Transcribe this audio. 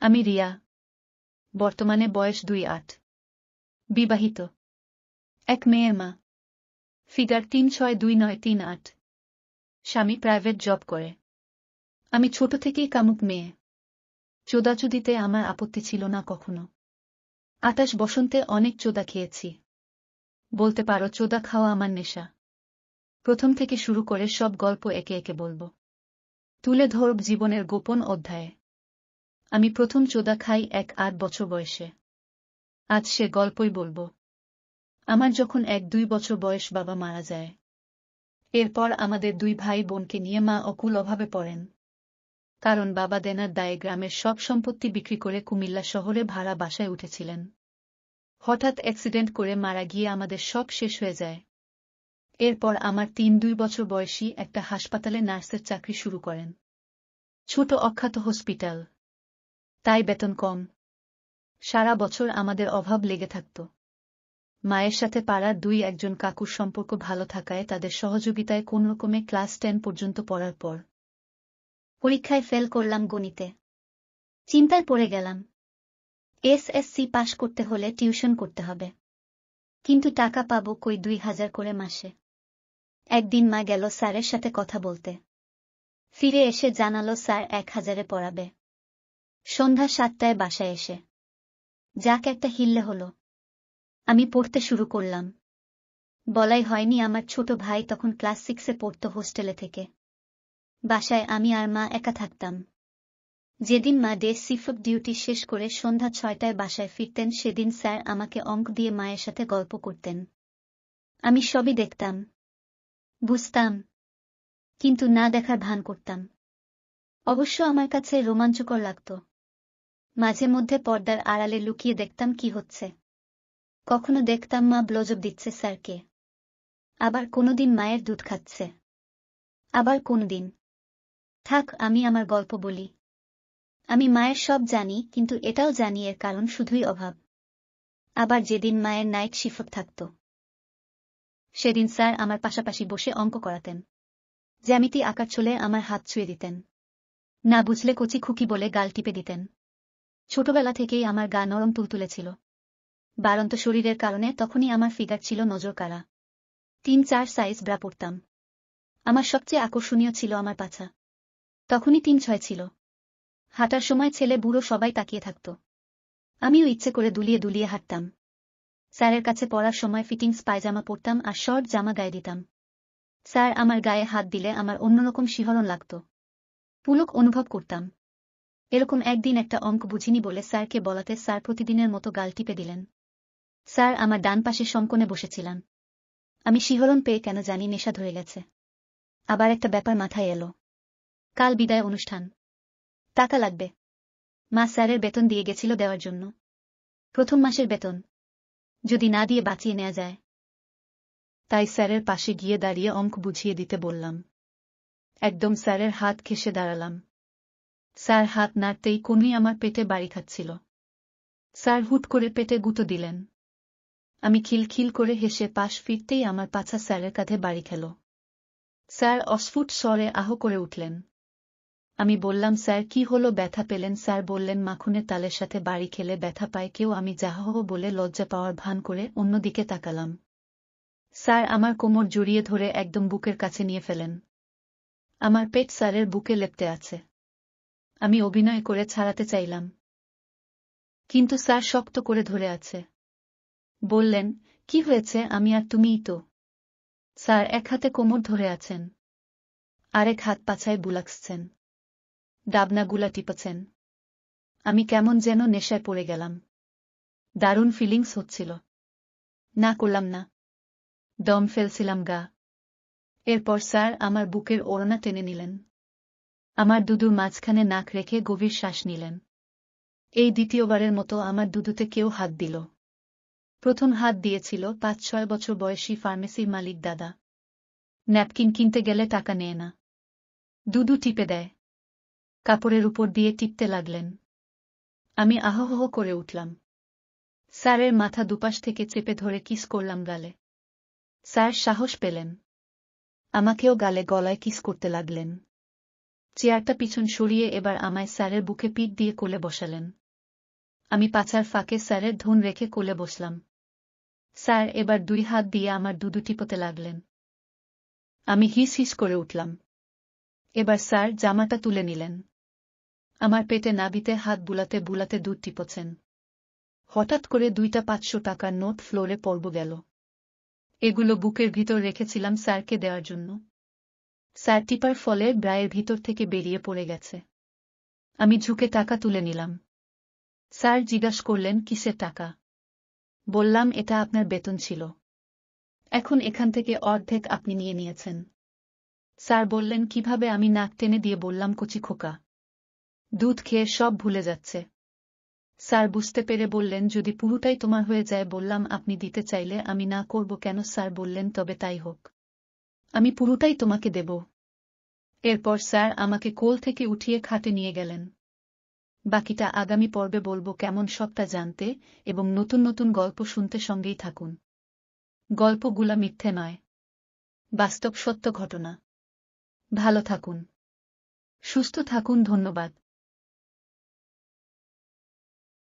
আমি রিয়া। বর্তমানে বয়স দুই আট। বিবাহিত। এক মেয়ের মা। ফিগার তিন ছয় দুই নয় তিন আট। স্বামী প্রাইভেট জব করে। আমি ছোট থেকেই কামুক মেয়ে। চোদাচুদিতে আমার আপত্তি ছিল না কখনো। আতাশ বসন্তে অনেক চোদা খেয়েছি। বলতে পারো চোদা খাওয়া আমার নেশা। প্রথম থেকে শুরু করে সব গল্প একে একে বলব। তুলে ধরব জীবনের গোপন অধ্যায়ে। আমি প্রথম চোদা খাই এক আট বছর বয়সে। আজ সে গল্পই বলব। আমার যখন এক দুই বছর বয়স বাবা মারা যায়। এরপর আমাদের দুই ভাই বোনকে নিয়ে মা অকুল অভাবে পড়েন। কারণ বাবা দেনার দায়ে গ্রামের সব সম্পত্তি বিক্রি করে কুমিল্লা শহরে ভাড়া বাসায় উঠেছিলেন। হঠাৎ অ্যাক্সিডেন্ট করে মারা গিয়ে আমাদের সব শেষ হয়ে যায়। এরপর আমার তিন দুই বছর বয়সী একটা হাসপাতালে নার্সের চাকরি শুরু করেন। ছোট অখ্যাত হসপিটাল। তাই বেতন কম। সারা বছর আমাদের অভাব লেগে থাকত। মায়ের সাথে পাড়ার দুই একজন কাকুর সম্পর্ক ভালো থাকায় তাদের সহযোগিতায় কোনরকমে ক্লাস টেন পর্যন্ত পড়ার পর। পরীক্ষায় ফেল করলাম গণিতে। চিন্তায় পড়ে গেলাম। এসএসসি পাশ করতে হলে টিউশন করতে হবে। কিন্তু টাকা পাবো কই দুই হাজার করে মাসে। একদিন মা গেল স্যারের সাথে কথা বলতে। ফিরে এসে জানালো স্যার এক হাজারে পড়াবে। সন্ধ্যা সাতটায় বাসায় এসে। যাক, একটা হিল্লে হলো। আমি পড়তে শুরু করলাম। বলাই হয়নি আমার ছোট ভাই তখন ক্লাস সিক্সে পড়তো হোস্টেলে থেকে। বাসায় আমি আর মা একা থাকতাম। যেদিন মা ডে সিফট ডিউটি শেষ করে সন্ধ্যা ছয়টায় বাসায় ফিরতেন, সেদিন স্যার আমাকে অঙ্ক দিয়ে মায়ের সাথে গল্প করতেন। আমি সবই দেখতাম। বুঝতাম। কিন্তু না দেখার ভান করতাম। অবশ্য আমার কাছে রোমাঞ্চকর লাগত। মাঝে মধ্যে পর্দার আড়ালে লুকিয়ে দেখতাম কি হচ্ছে। কখনো দেখতাম মা ব্লজব দিচ্ছে স্যারকে। আবার কোনোদিন মায়ের দুধ খাচ্ছে। আবার কোনদিন। থাক, আমি আমার গল্প বলি। আমি মায়ের সব জানি, কিন্তু এটাও জানি এর কারণ শুধুই অভাব। আবার যেদিন মায়ের নাইট শিফট থাকত। সেদিন স্যার আমার পাশাপাশি বসে অঙ্ক করাতেন। জ্যামিতি আকার চলে আমার হাত ছুঁয়ে দিতেন। না বুঝলে কচি খুকি বলে গাল টিপে দিতেন। ছোটবেলা থেকেই আমার গা নরম তুলতুলে ছিল বারন্ত শরীরের কারণে তখনই আমার ফিগার ছিল নজর কারা তিন চার সাইজ ব্রা পড়তাম আমার সবচেয়ে আকর্ষণীয় ছিল আমার পাছা। তখনই তিন ছয় ছিল। হাঁটার সময় ছেলে বুড়ো সবাই তাকিয়ে থাকত। আমিও ইচ্ছে করে দুলিয়ে দুলিয়ে হাঁটতাম। স্যারের কাছে পড়ার সময় ফিটিংস পায়জামা পরতাম আর শর্ট জামা গায়ে দিতাম। স্যার আমার গায়ে হাত দিলে আমার অন্যরকম শিহরণ লাগত। পুলক অনুভব করতাম। এরকম একদিন একটা অঙ্ক বুঝিনি বলে স্যারকে বলাতে স্যার প্রতিদিনের মতো গাল টিপে দিলেন। স্যার, আমার ডান পাশে শঙ্কনে বসেছিলাম। আমি শিহরণ পেয়ে কেন জানি নেশা ধরে গেছে। আবার একটা ব্যাপার মাথায় এলো। কাল বিদায় অনুষ্ঠান। টাকা লাগবে। মা স্যারের বেতন দিয়ে গেছিল দেওয়ার জন্য। প্রথম মাসের বেতন। যদি না দিয়ে বাঁচিয়ে নেওয়া যায়। তাই স্যারের পাশে গিয়ে দাঁড়িয়ে অঙ্ক বুঝিয়ে দিতে বললাম। একদম স্যারের হাত খেসে দাঁড়ালাম। স্যার হাত নাড়তেই কোনই আমার পেটে বাড়ি খাচ্ছিল স্যার হুট করে পেটে গুঁতো দিলেন। আমি খিলখিল করে হেসে পাশ ফিরতেই আমার পাছা স্যারের কাঁধে বাড়ি খেল। স্যার অস্ফুট স্বরে আহ করে উঠলেন। আমি বললাম, স্যার, কি হলো? ব্যথা পেলেন? স্যার বললেন, মাখনের তালের সাথে বাড়ি খেলে ব্যথা পায়, কেউ আমি যাহহ বলে লজ্জা পাওয়ার ভান করে অন্যদিকে তাকালাম। স্যার আমার কোমর জড়িয়ে ধরে একদম বুকের কাছে নিয়ে ফেলেন। আমার পেট স্যারের বুকে লেপতে আছে। আমি অভিনয় করে ছাড়াতে চাইলাম। কিন্তু স্যার শক্ত করে ধরে আছে। বললেন, কি হয়েছে? আমি আর তুমিই তো। স্যার এক হাতে কোমর ধরে আছেন। আরেক হাত পাছায় বুলাকছেন। ডাবনাগুলা টিপেছেন। আমি কেমন যেন নেশায় পড়ে গেলাম। দারুণ ফিলিংস হচ্ছিল। না করলাম না। দম ফেলছিলাম গা। এরপর স্যার আমার বুকের ওড়না টেনে নিলেন। আমার দুদুর মাঝখানে নাক রেখে গভীর শ্বাস নিলেন। এই দ্বিতীয়বারের মতো আমার দুদুতে কেউ হাত দিল। প্রথম হাত দিয়েছিল পাঁচ ছয় বছর বয়সী ফার্মেসির মালিক দাদা। ন্যাপকিন কিনতে গেলে টাকা নেয় না। দুদু টিপে দেয়। কাপড়ের উপর দিয়ে টিপতে লাগলেন। আমি আহহ করে উঠলাম। স্যারের মাথা দুপাশ থেকে চেপে ধরে কিস করলাম গালে। স্যার সাহস পেলেন। আমাকেও গালে গলায় কিস করতে লাগলেন। চেয়ারটা পিছন সরিয়ে এবার আমায় স্যারের বুকে পিঠ দিয়ে কোলে বসালেন। আমি পাছার ফাঁকে স্যারের ধুন রেখে কোলে বসলাম। স্যার এবার দুই হাত দিয়ে আমার দুদু টিপতে লাগলেন। আমি হিস হিস করে উঠলাম। এবার স্যার জামাটা তুলে নিলেন। আমার পেটে নাবিতে হাত বুলাতে বুলাতে দুধ টিপছেন। হঠাৎ করে দুইটা পাঁচশো টাকার নোট ফ্লোরে পর্ব গেল। এগুলো বুকের ভিতর রেখেছিলাম স্যারকে দেওয়ার জন্য। স্যার টিপার ফলে ব্রায়ের ভিতর থেকে বেরিয়ে পড়ে গেছে। আমি ঝুঁকে টাকা তুলে নিলাম। স্যার জিজ্ঞাস করলেন, কিসের টাকা? বললাম, এটা আপনার বেতন ছিল। এখন এখান থেকে অর্ধেক আপনি নিয়ে নিয়েছেন। স্যার বললেন, কীভাবে আমি নাক টেনে দিয়ে বললাম, কচি খোকা? দুধ খেয়ে সব ভুলে যাচ্ছে। স্যার বুঝতে পেরে বললেন, যদি পুরোটাই তোমার হয়ে যায়, বললাম, আপনি দিতে চাইলে আমি না করব কেন? স্যার বললেন, তবে তাই হোক। আমি পুরোটাই তোমাকে দেব। এরপর স্যার আমাকে কোল থেকে উঠিয়ে খাটে নিয়ে গেলেন। বাকিটা আগামী পর্বে বলব কেমন সবটা জানতে এবং নতুন নতুন গল্প শুনতে সঙ্গেই থাকুন। গল্পগুলা মিথ্যে নয়। বাস্তব সত্য ঘটনা। ভালো থাকুন। সুস্থ থাকুন, ধন্যবাদ।